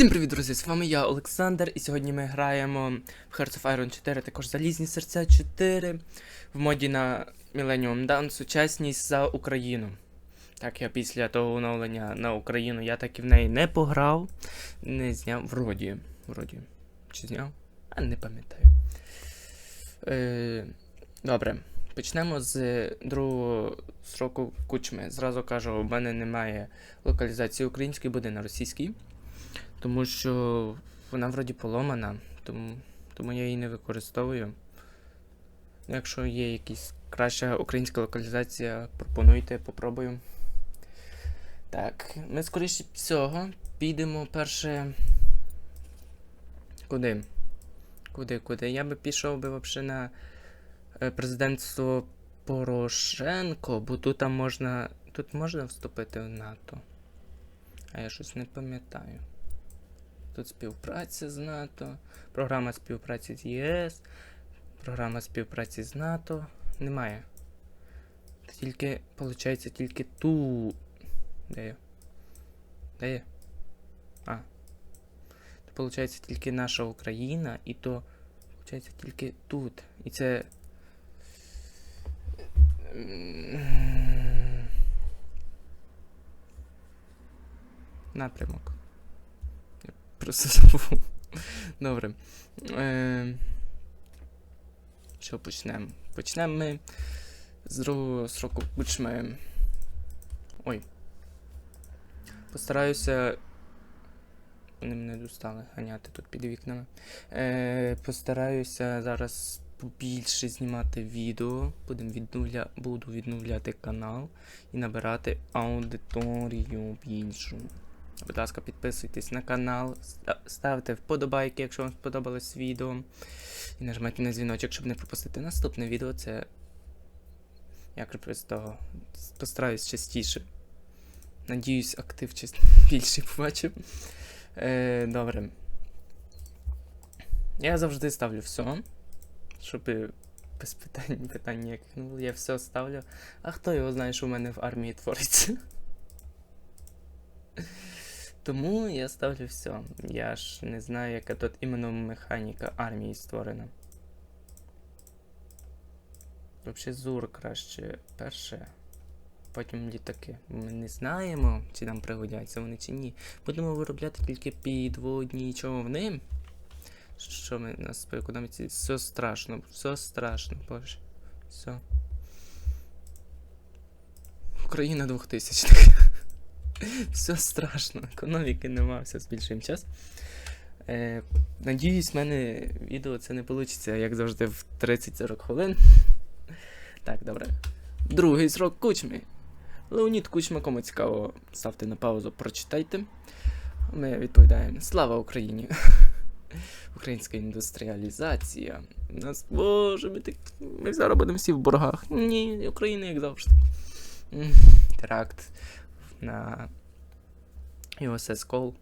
Всім привіт, друзі! З вами я, Олександр, і сьогодні ми граємо в Hearts of Iron 4, також Залізні серця 4 в моді на Millennium Dawn сучасність за Україну. Так, я після того оновлення на Україну я так і в неї не пограв, не зняв. Вроді. Вроді. Чи зняв? А не пам'ятаю. Е, добре. Почнемо з другого сроку кучми. Зразу кажу, у мене немає локалізації української, буде на російській. Тому що вона вроді поломана, тому, тому я її не використовую. Ну, Якщо є якась краща українська локалізація, пропонуйте, попробую. Так, ми скоріше всього підемо перше. Куди? Куди, куди? Я би пішов би взагалі на е, президентство Порошенко, бо тут там можна. Тут можна вступити в НАТО. А я щось не пам'ятаю. Тут співпраця з НАТО, програма співпраці з ЄС, програма співпраці з НАТО. Немає. Тільки, виходить, тільки ту. Де я? Де я? А. То виходить тільки наша Україна, і то, виходить, тільки тут. І це. Напрямок. Просто забув. Добре. Е, що почнемо? Почнемо ми з другого сроку кучми. Ой. Постараюся. Вони мене достали ганяти тут під вікнами. Е, постараюся зараз побільше знімати відео. Відновля... Буду відновляти канал і набирати аудиторію більшу. Будь ласка, підписуйтесь на канал, ставте вподобайки, якщо вам сподобалось відео. І нажимайте на дзвіночок, щоб не пропустити наступне відео. Це. З того. Постараюсь частіше. Надіюсь, актив чис... більше побачив. Е, добре. Я завжди ставлю все. Щоб без питань, питань ніяких не було. Я все ставлю. А хто його знає, що в мене в армії твориться? Тому я ставлю все. Я ж не знаю, яка тут іменно механіка армії створена. Взагалі ЗУР краще перше. Потім літаки. Ми не знаємо, чи нам пригодяться вони чи ні. Будемо виробляти тільки підводні човни. Що ми нас по економіці? Все страшно, все страшно, боже. Все. Україна 2000 все страшно, економіки нема, все збільшуємо час. Е, надіюсь, в мене відео це не вийде, як завжди, в 30-40 хвилин. Так, добре. Другий срок кучми. Леонід Кучма, кому цікаво, ставте на паузу, прочитайте. Ми відповідаємо Слава Україні! Українська індустріалізація. Нас, боже, ми, так, ми зараз будемо всі в боргах. Ні, Україна, як завжди. Теракт на USS Cole.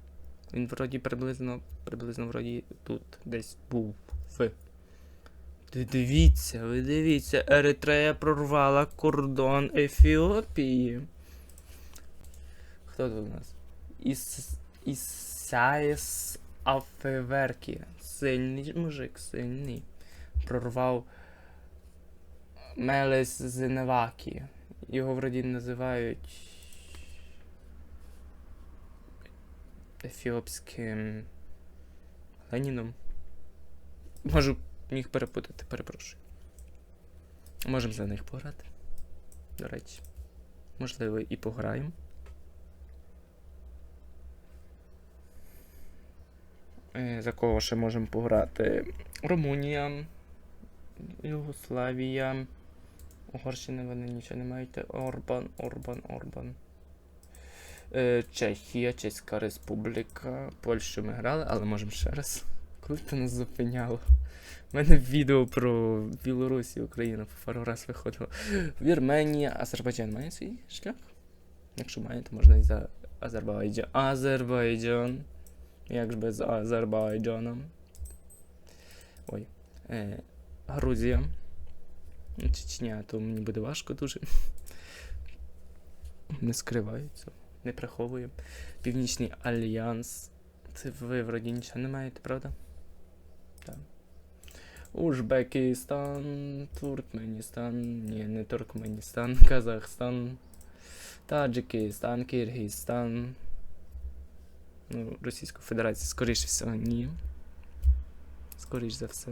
Він вроді приблизно, приблизно вроді тут десь був. В. Дивіться, ви дивіться, Еритрея прорвала кордон Ефіопії. Хто тут у нас? Іс... Ісаїс Афеверкі. Сильний мужик, сильний. Прорвав Мелес з Невакі. Його вроді називають ефіопським Леніном. Можу їх перепутати, перепрошую. Можемо за них пограти. До речі. Можливо, і пограємо. Е, За кого ще можемо пограти? Румунія, Югославія. Угорщини вони нічого не мають. Орбан, Орбан, Орбан. Е, Чехія, Чеська Республіка. Польщу ми грали, але можемо ще раз. Коли ти нас зупиняло? У мене відео про Білорусь і Україну пару раз виходило. Вірменія, Азербайджан має свій шлях? Якщо має, то можна і за Азербайджан. Азербайджан. Як ж без Азербайджана? Ой. Е, Грузія. Чечня, то мені буде важко дуже. Не скривається, не приховує. Північний Альянс. Це ви вроді нічого не маєте, правда? Так. Ужбекистан, Туркменістан, ні, не Туркменістан, Казахстан, Таджикистан, Киргизстан. Ну, Російська Федерація, скоріше всього, ні. Скоріш за все.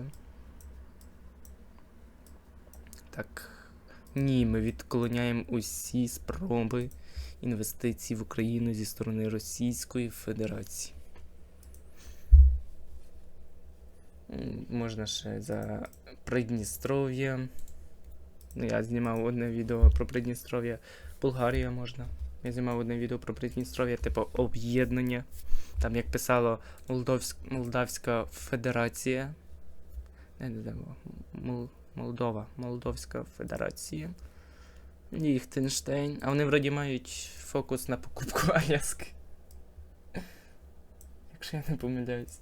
Так. Ні, ми відклоняємо усі спроби інвестицій в Україну зі сторони Російської Федерації. Можна ще за Придністров'я. Ну, я знімав одне відео про Придністров'я. Болгарія можна. Я знімав одне відео про Придністров'я, типу об'єднання. Там, як писало Молдовськ... Молдавська Федерація. Не, не, не, Мол... Молдова. Молдовська Федерація. Ліхтенштейн. А вони вроді мають фокус на покупку Аляски. Якщо я не помиляюсь.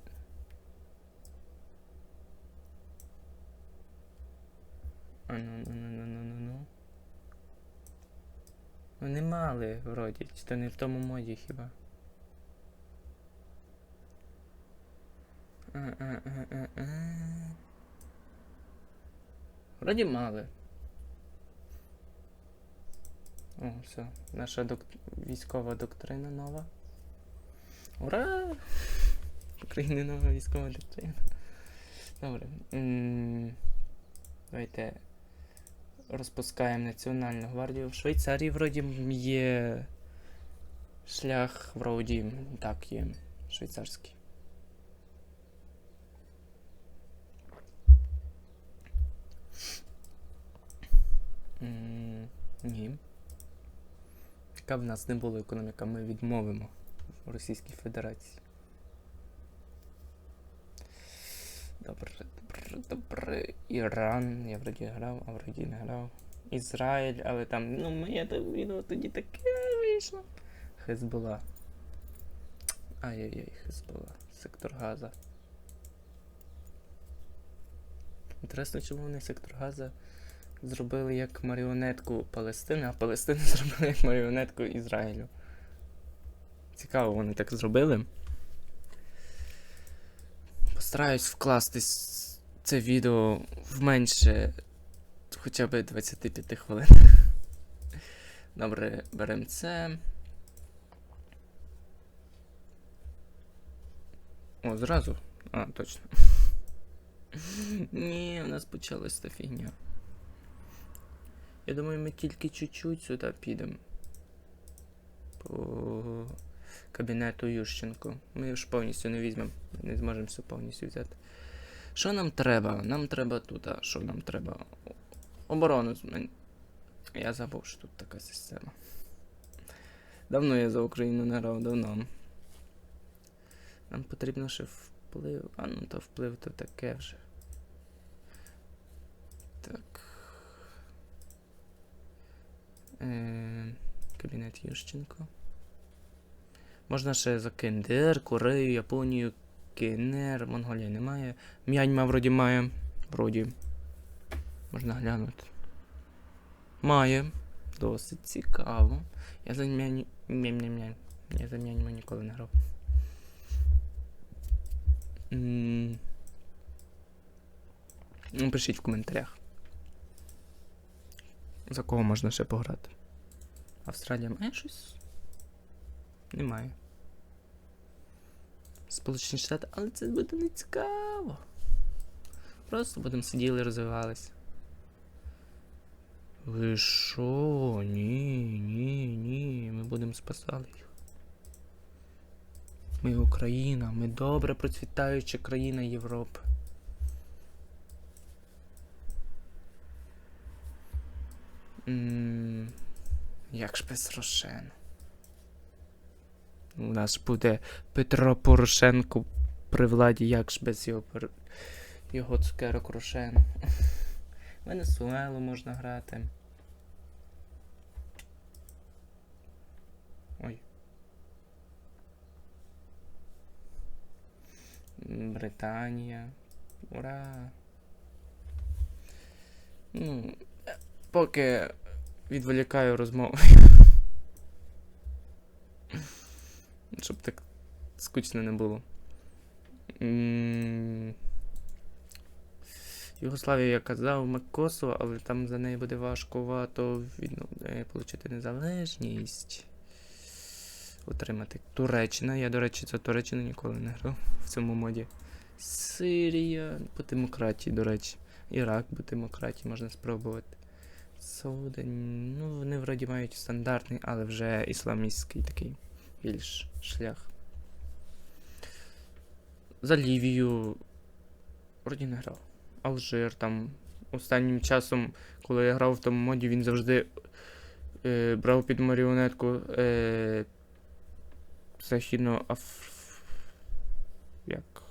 А ну ну ну ну ну ну ну. Вони мали вроді, то не в тому моді хіба. А-а-а-а-а. Вроді мали. О, все. Наша док... військова доктрина нова. Ура! В Україні нова військова доктрина. Добре. М, Давайте розпускаємо Національну гвардію. В Швейцарії вроді м, є шлях, вроді, так, є швейцарський. М, Ні. Яка в нас не була економіка, ми відмовимо в Російській Федерації. Добре, добре, добре. Іран, я вроді грав, а вроді не грав. Ізраїль, але там, ну, моє відео тоді таке вийшло. Хезбола. Ай-яй-яй, Хезбола. Сектор Газа. Інтересно, чому вони сектор Газа зробили як маріонетку Палестини, а Палестину зробили як маріонетку Ізраїлю. Цікаво, вони так зробили. Постараюсь вкласти це відео в менше хоча б 25 хвилин. Добре, беремо це. О, зразу. А, точно. Ні, у нас почалась та фігня. Я думаю, ми тільки чуть-чуть сюди підемо. По кабінету Ющенко. Ми ж повністю не візьмемо. Не зможемо все повністю взяти. Що нам треба? Нам треба тут, а що нам треба? Оборону. Я забув, що тут така система. Давно я за Україну не грав, давно. Нам потрібно ще вплив. А ну то вплив то таке вже. Е, кабінет Ющенко. Можна ще за КНДР, Корею, Японію, КНР, Монголія немає. М'яньма вроді має. Вроді. Можна глянути. Має. Досить цікаво. Я за Мянь... Мянь-Мянь-Мянь. Я за Мяньма ніколи не грав. М. Ну, Пишіть в коментарях. За кого можна ще пограти? Австралія має щось? Немає. Сполучені Штати, але це буде не цікаво. Просто будемо сиділи, розвивались. Ви що? Ні, ні, ні. Ми будемо спасати їх. Ми Україна, ми добре процвітаюча країна Європи. М, Як ж без Рошен? У нас буде Петро Порошенко при владі, як ж без його, його цукерок Рошен. Венесуелу можна грати. Ой. Британія. Ура! Ну, поки відволікаю розмову. Щоб так скучно не було. Югославія, я казав, Макосово, але там за неї буде важкувато е, отримати незалежність. Отримати. Туреччина. Я, до речі, за Туреччину ніколи не грав в цьому моді. Сирія по демократії, до речі. Ірак по демократії можна спробувати. Саудин. Ну, вони вроді мають стандартний, але вже ісламістський такий більш шлях. За Лівію. Вроді не грав. Алжир там. Останнім часом, коли я грав в тому моді, він завжди е, брав під маріонетку е, західно аф... Як?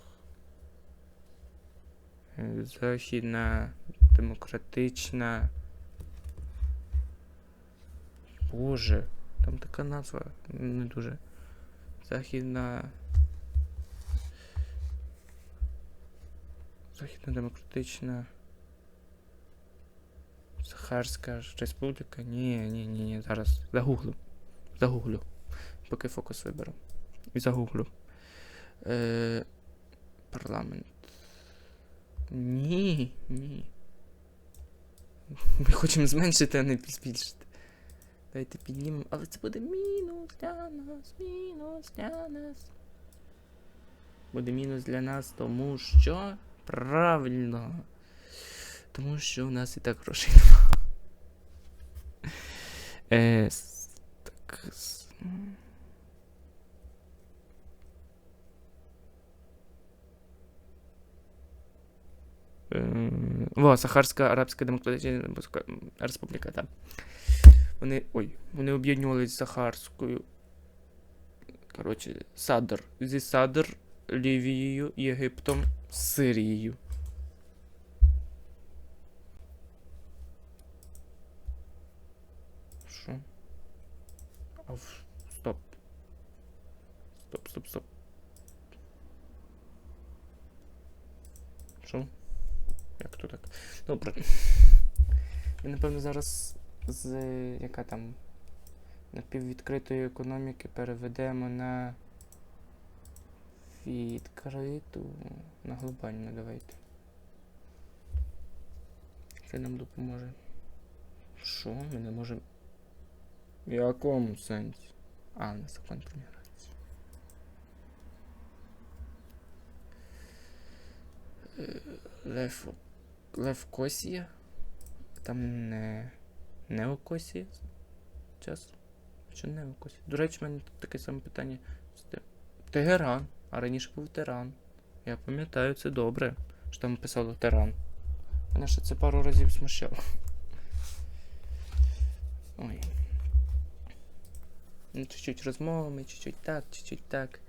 Е, Західна демократична. Боже, там така назва не дуже. Західна. Західна демократична. Сахарська республіка. Ні, ні, ні, ні. Зараз загуглю. Загуглю. Поки фокус виберу. І загуглю. Е, парламент. Ні, ні. Ми хочемо зменшити, а не збільшити. Давайте піднімемо. Але це буде мінус для нас, мінус для нас. Буде мінус для нас, тому що. Правильно. Тому що у нас і так грошей нема. Е, так. с- м. Е, Во, Сахарська Арабська Демократична Республіка, так. Вони. Ой, вони об'єднувалися з Сахарською. Коротше, Садр. Зі Садр, Лівією, Єгиптом, Сирією. Що? Стоп. Стоп, стоп, стоп. Що? Як то так? Добре. Ми, напевно, зараз з яка там напіввідкритої економіки переведемо на відкриту на глобальну давайте. Це нам допоможе. Що? Ми не можемо. В якому сенсі? А, на закон про міграцію. Е, Лев... Левкосія? Там не. Неокосія? Час? Чи Неокосія? До речі, в мене таке саме питання. Тегеран. А раніше був Теран. Я пам'ятаю це добре, що там писало Теран. Мене ще це пару разів смущало. Ой. Ну, чуть-чуть розмовами, чуть-чуть так, чуть-чуть так.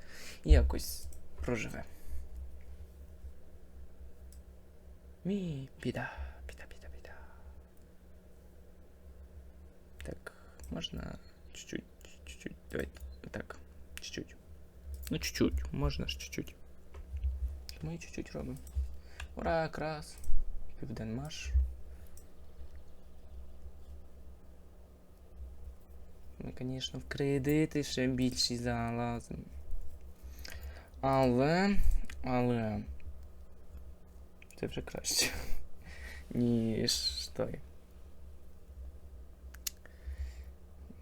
Якось проживе. Мій біда, біда. Так, можна чуть-чуть, чуть-чуть, давайте, так, чуть-чуть. Ну, чуть-чуть, можна ж чуть-чуть. Ми чуть-чуть робимо. Ура, якраз. Південмаш. Ми, звісно, в кредити ще більші залазимо. Але. Але. Це вже краще. Ніж той.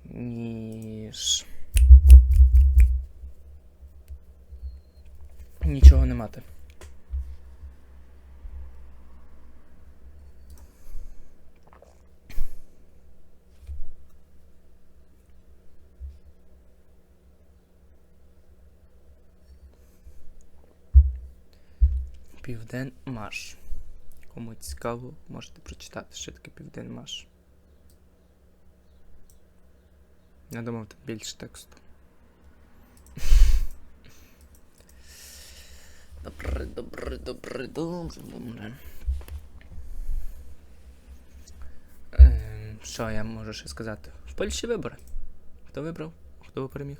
Ніж. Нічого не мати. Південмаш. Кому цікаво, можете прочитати, що таке Південмаш. Я думав, там більше тексту. Добре, добре, добре, добре, добре. Ем, Що я можу ще сказати? В Польщі вибори. Хто вибрав? Хто переміг?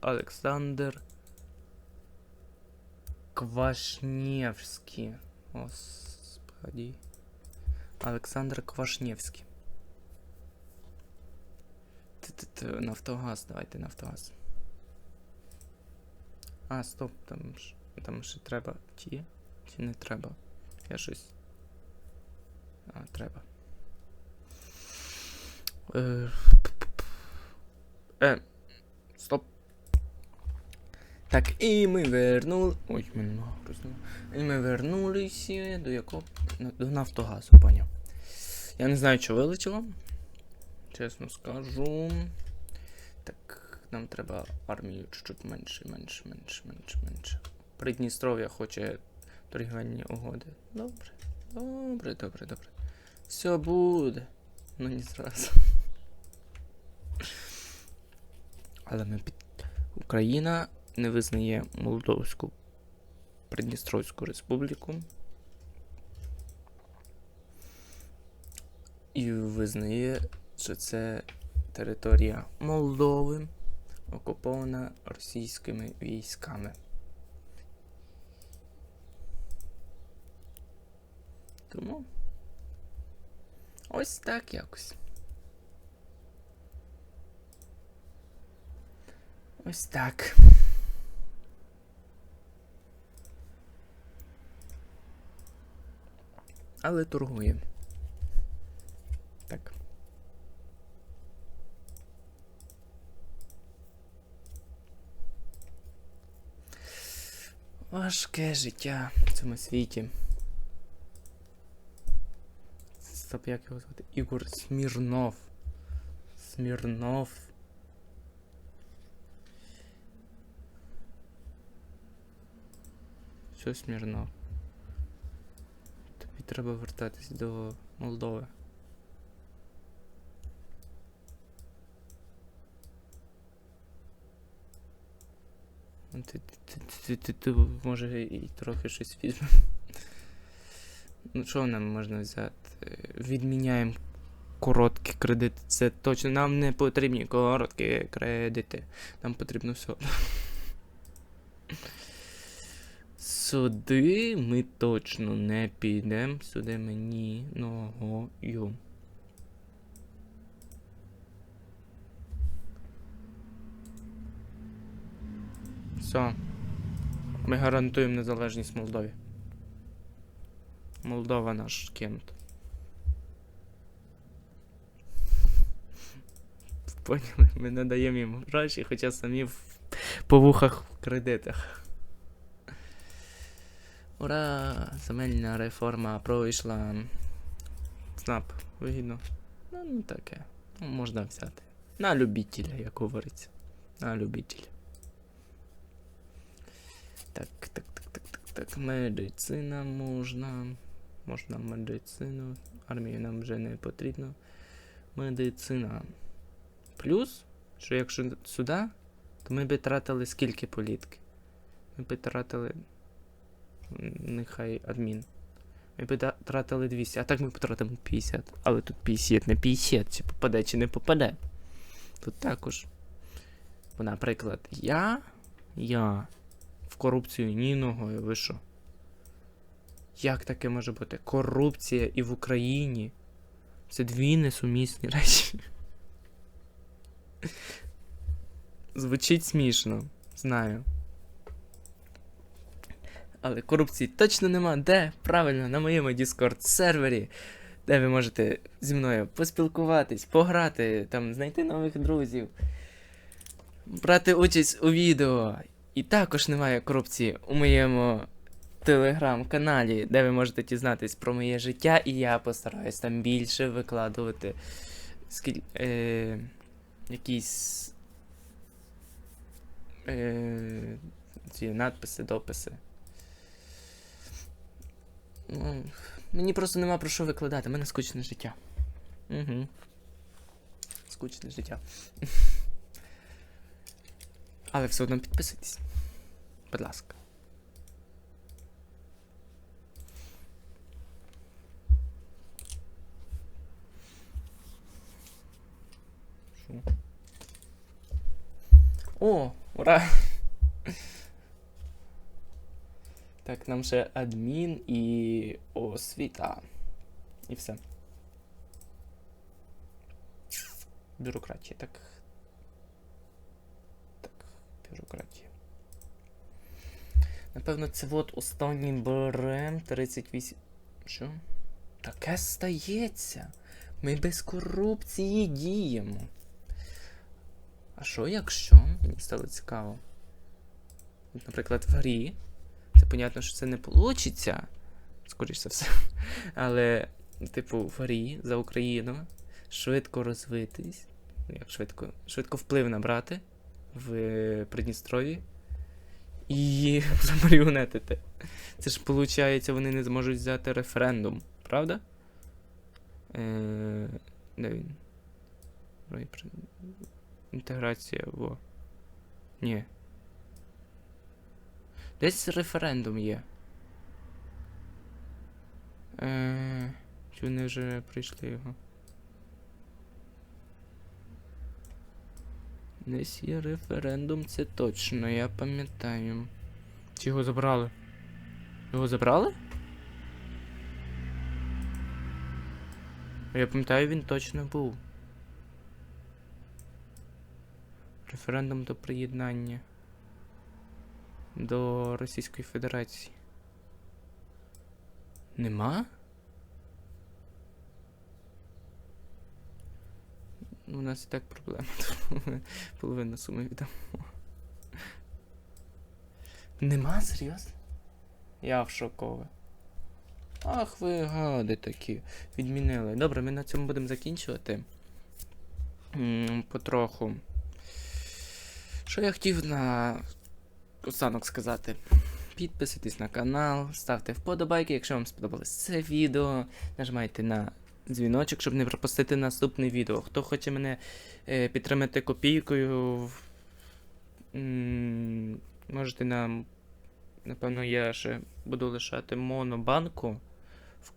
Олександр Квашневський. Господи. Олександр Квашневський. Т-т-т, Нафтогаз, давайте Нафтогаз. А, стоп, там ж Там ще треба ті, чи не треба? Я щось. А, треба. Е, е, стоп. Так, і ми вернули. Ой, мене хрустнула. І ми вернулися до якого? До Нафтогазу, поняв. Я не знаю, що вилетіло. Чесно скажу. Так, нам треба армію чуть-чуть менше, менше, менше, менше, менше. Придністров'я хоче торгівельні угоди. Добре, добре, добре, добре. Все буде. Ну не зразу. Але ми під... Україна не визнає Молдовську Придністровську республіку. І визнає, що це територія Молдови, окупована російськими військами. Тому ось так якось. Ось так. Але торгуємо. Так. Важке життя в цьому світі. Стоп, як його звати? Ігор Смірнов. Смірнов. Що Смірнов? Тобі треба вертатись до Молдови. Ти, ти, ти, ти, ти, може і трохи щось візьме. Ну, що нам можна взяти? Відміняємо короткі кредити. Це точно нам не потрібні короткі кредити. Нам потрібно все. Сюди ми точно не підемо. Сюди мені ногою. Все. Ми гарантуємо незалежність Молдові. Молдова наш кент. Поняли? Ми не даємо їм гроші, хоча самі в... по вухах в кредитах. Ура! Земельна реформа пройшла. Снап, вигідно. Ну, таке. Ну, можна взяти. На любителя, як говориться. На любителя. Так, так, так, так, так, так. Медицина можна. Можна медицину. Армію нам вже не потрібно. Медицина. Плюс, що якщо сюди, то ми би тратили скільки політки? Ми би тратили. Нехай адмін. Ми би тратили 200, а так ми потратимо 50. Але тут 50 не 50, чи попаде, чи не попаде. Тут також. Бо, наприклад, я. Я в корупцію ні ногою, ви що? Як таке може бути? Корупція і в Україні. Це дві несумісні речі. Звучить смішно, знаю. Але корупції точно нема. Де? Правильно, на моєму Discord сервері, де ви можете зі мною поспілкуватись, пограти, там, знайти нових друзів, брати участь у відео. І також немає корупції у моєму телеграм-каналі, де ви можете дізнатись про моє життя, і я постараюсь там більше викладувати скіль... е... якісь е... ці надписи, дописи. Ну, мені просто нема про що викладати, у мене скучне життя. Угу. Скучне життя. Але все одно підписуйтесь. Будь ласка. О, ура! Так, нам ще адмін і освіта. І все. Бюрократія, так. Так, бюрократія. Напевно, це от останній берем 38. Що? Таке стається. Ми без корупції діємо. А що якщо? Мені стало цікаво. Наприклад, в грі. Це понятно, що це не вийде. Скоріше за все. Але, типу, в грі за Україну швидко розвитись. Як швидко? Швидко вплив набрати в Придністрові і замаріонетити. Це ж, виходить, вони не зможуть взяти референдум, правда? Е, де він? Інтеграція во. Ні. Десь референдум є. Е, чи вони вже прийшли його? Десь є референдум, це точно, я пам'ятаю. Чи його забрали? Його забрали? Я пам'ятаю, він точно був. Референдум до приєднання до Російської Федерації. Нема? У нас і так проблема. Половина суми віддамо. Нема, серйозно? Я в шокове. Ах, ви гади такі. Відмінили. Добре, ми на цьому будемо закінчувати. Потроху. Що я хотів на останок сказати? Підписуйтесь на канал, ставте вподобайки, якщо вам сподобалось це відео. Нажимайте на дзвіночок, щоб не пропустити наступне відео. Хто хоче мене е, підтримати копійкою, м, можете нам. Напевно, я ще буду лишати монобанку в,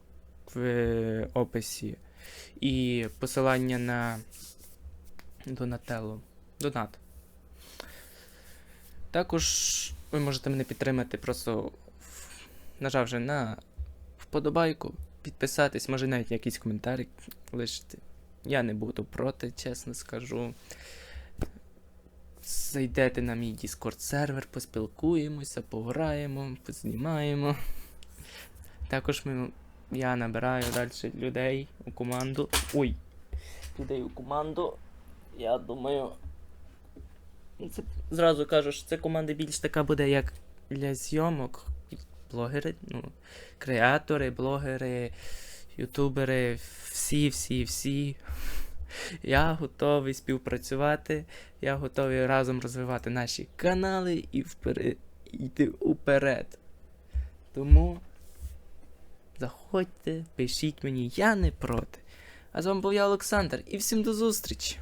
в е, описі. І посилання на Донателло. Донат. Також ви можете мене підтримати, просто нажавши на вподобайку, підписатись, може навіть якийсь коментар лишити. Я не буду проти, чесно скажу. Зайдете на мій Discord сервер, поспілкуємося, пограємо, познімаємо. Також ми, я набираю далі людей у команду. Ой! Людей у команду. Я думаю. ну, Це зразу кажу, що це команда більш така буде як для зйомок. Блогери, ну, креатори, блогери, ютубери, всі, всі, всі. Я готовий співпрацювати. Я готовий разом розвивати наші канали і вперед, йти уперед. Тому заходьте, пишіть мені, я не проти. А з вами був я Олександр і всім до зустрічі!